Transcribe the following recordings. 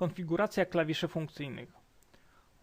konfiguracja klawiszy funkcyjnych.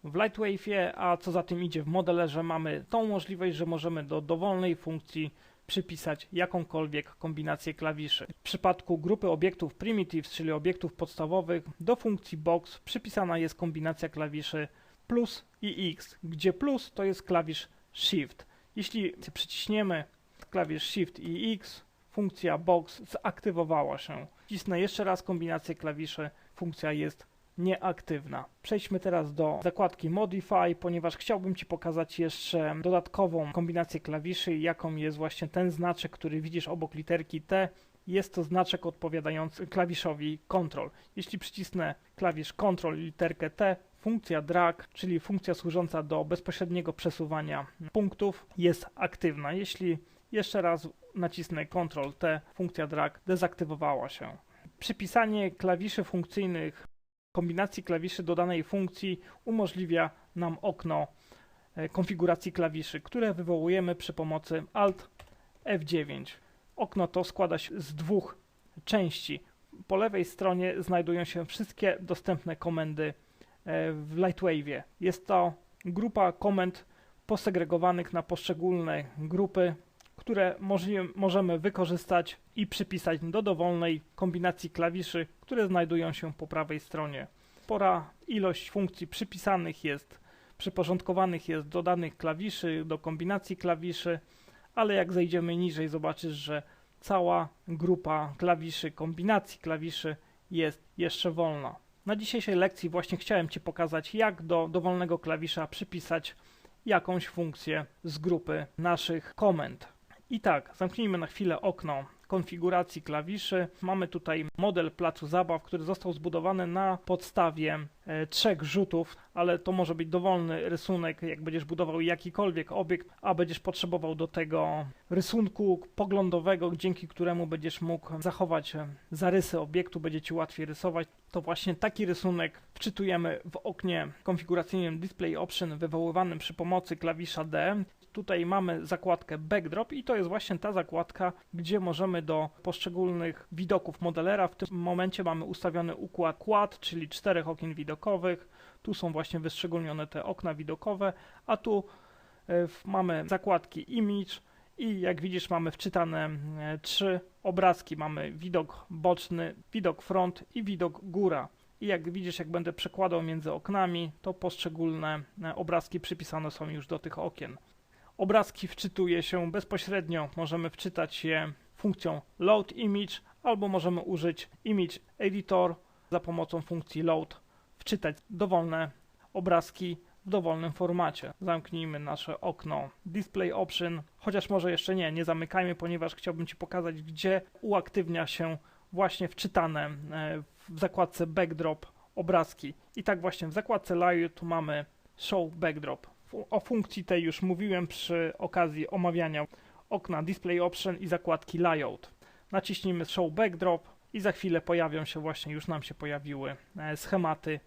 W Lightwave'ie, a co za tym idzie w modelerze, mamy tą możliwość, że możemy do dowolnej funkcji przypisać jakąkolwiek kombinację klawiszy. W przypadku grupy obiektów primitives, czyli obiektów podstawowych, do funkcji box przypisana jest kombinacja klawiszy plus i x, gdzie plus to jest klawisz shift. Jeśli przyciśniemy klawisz shift i x, funkcja box zaktywowała się. Wcisnę jeszcze raz kombinację klawiszy, funkcja jest nieaktywna. Przejdźmy teraz do zakładki Modify, ponieważ chciałbym Ci pokazać jeszcze dodatkową kombinację klawiszy, jaką jest właśnie ten znaczek, który widzisz obok literki T. Jest to znaczek odpowiadający klawiszowi Ctrl. Jeśli przycisnę klawisz Ctrl i literkę T, funkcja drag, czyli funkcja służąca do bezpośredniego przesuwania punktów, jest aktywna. Jeśli jeszcze raz nacisnę Ctrl T, funkcja drag dezaktywowała się. Przypisanie klawiszy funkcyjnych kombinacji klawiszy do danej funkcji umożliwia nam okno e, konfiguracji klawiszy, które wywołujemy przy pomocy Alt F9. Okno to składa się z dwóch części. Po lewej stronie znajdują się wszystkie dostępne komendy e, w Lightwave'ie. Jest to grupa komend posegregowanych na poszczególne grupy, które możemy wykorzystać i przypisać do dowolnej kombinacji klawiszy, które znajdują się po prawej stronie. Spora ilość funkcji przypisanych jest, przyporządkowanych jest do danych klawiszy, do kombinacji klawiszy, ale jak zejdziemy niżej zobaczysz, że cała grupa klawiszy, kombinacji klawiszy jest jeszcze wolna. Na dzisiejszej lekcji właśnie chciałem Ci pokazać, jak do dowolnego klawisza przypisać jakąś funkcję z grupy naszych komend. I tak, zamknijmy na chwilę okno konfiguracji klawiszy. Mamy tutaj model placu zabaw, który został zbudowany na podstawie trzech rzutów, ale to może być dowolny rysunek, jak będziesz budował jakikolwiek obiekt, a będziesz potrzebował do tego rysunku poglądowego, dzięki któremu będziesz mógł zachować e, zarysy obiektu, będzie Ci łatwiej rysować. To właśnie taki rysunek wczytujemy w oknie konfiguracyjnym Display Option wywoływanym przy pomocy klawisza D. Tutaj mamy zakładkę Backdrop i to jest właśnie ta zakładka, gdzie możemy do poszczególnych widoków modelera, w tym momencie mamy ustawiony układ czyli czterech okien widokowych, tu są właśnie wyszczególnione te okna widokowe, a tu e, mamy zakładki Image i jak widzisz mamy wczytane trzy obrazki, mamy widok boczny, widok front i widok góra. I jak widzisz, jak będę przekładał między oknami, to poszczególne e, obrazki przypisane są już do tych okien. Obrazki wczytuje się bezpośrednio, możemy wczytać je funkcją load image albo możemy użyć image editor za pomocą funkcji load wczytać dowolne obrazki w dowolnym formacie. Zamknijmy nasze okno display option, chociaż może jeszcze nie, nie zamykajmy, ponieważ chciałbym Ci pokazać, gdzie uaktywnia się właśnie wczytane e, w zakładce backdrop obrazki. I tak właśnie w zakładce layout mamy show backdrop. O funkcji tej już mówiłem przy okazji omawiania okna Display Option i zakładki Layout. Naciśnijmy Show Backdrop i za chwilę pojawią się właśnie, już nam się pojawiły e, schematy,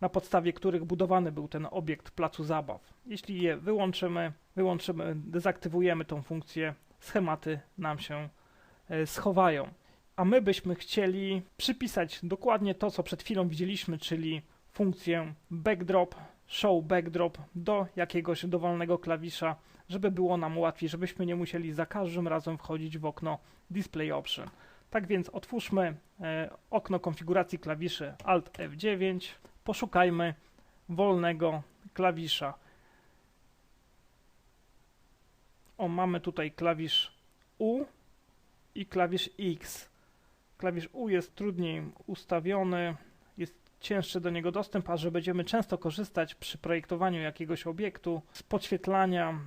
na podstawie których budowany był ten obiekt placu zabaw. Jeśli je wyłączymy, wyłączymy, dezaktywujemy tą funkcję, schematy nam się e, schowają. A my byśmy chcieli przypisać dokładnie to, co przed chwilą widzieliśmy, czyli funkcję backdrop show backdrop do jakiegoś dowolnego klawisza, żeby było nam łatwiej, żebyśmy nie musieli za każdym razem wchodzić w okno Display Option. Tak więc otwórzmy e, okno konfiguracji klawiszy Alt F9, poszukajmy wolnego klawisza. O, mamy tutaj klawisz U i klawisz X. Klawisz U jest trudniej ustawiony, cięższy do niego dostęp, a że będziemy często korzystać przy projektowaniu jakiegoś obiektu z podświetlania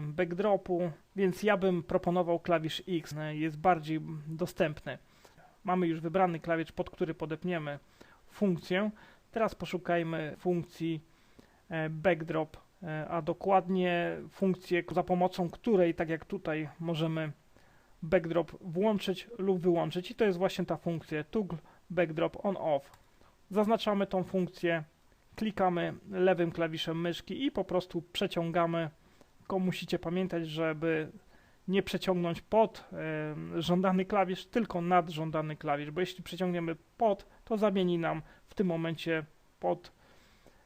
backdropu, więc ja bym proponował klawisz X, jest bardziej dostępny. Mamy już wybrany klawisz, pod który podepniemy funkcję. Teraz poszukajmy funkcji e, backdrop, a dokładnie funkcję, za pomocą której, tak jak tutaj, możemy backdrop włączyć lub wyłączyć. I to jest właśnie ta funkcja toggle backdrop on off. Zaznaczamy tą funkcję, klikamy lewym klawiszem myszki i po prostu przeciągamy. Tylko musicie pamiętać, żeby nie przeciągnąć pod żądany klawisz, tylko nad żądany klawisz, bo jeśli przeciągniemy pod, to zamieni nam w tym momencie pod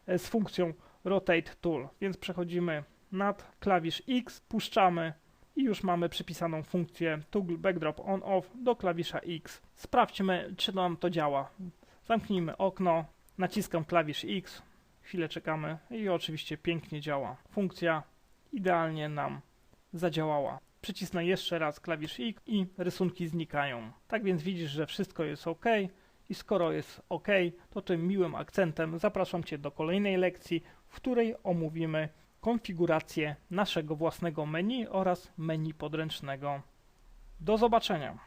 e, z funkcją Rotate Tool, więc przechodzimy nad klawisz X, puszczamy i już mamy przypisaną funkcję Toggle Backdrop On Off do klawisza X. Sprawdźmy, czy nam to działa. Zamknijmy okno, naciskam klawisz X, chwilę czekamy i oczywiście pięknie działa. Funkcja idealnie nam zadziałała. Przycisnę jeszcze raz klawisz X i rysunki znikają. Tak więc widzisz, że wszystko jest ok. I skoro jest ok, to tym miłym akcentem zapraszam Cię do kolejnej lekcji, w której omówimy konfigurację naszego własnego menu oraz menu podręcznego. Do zobaczenia.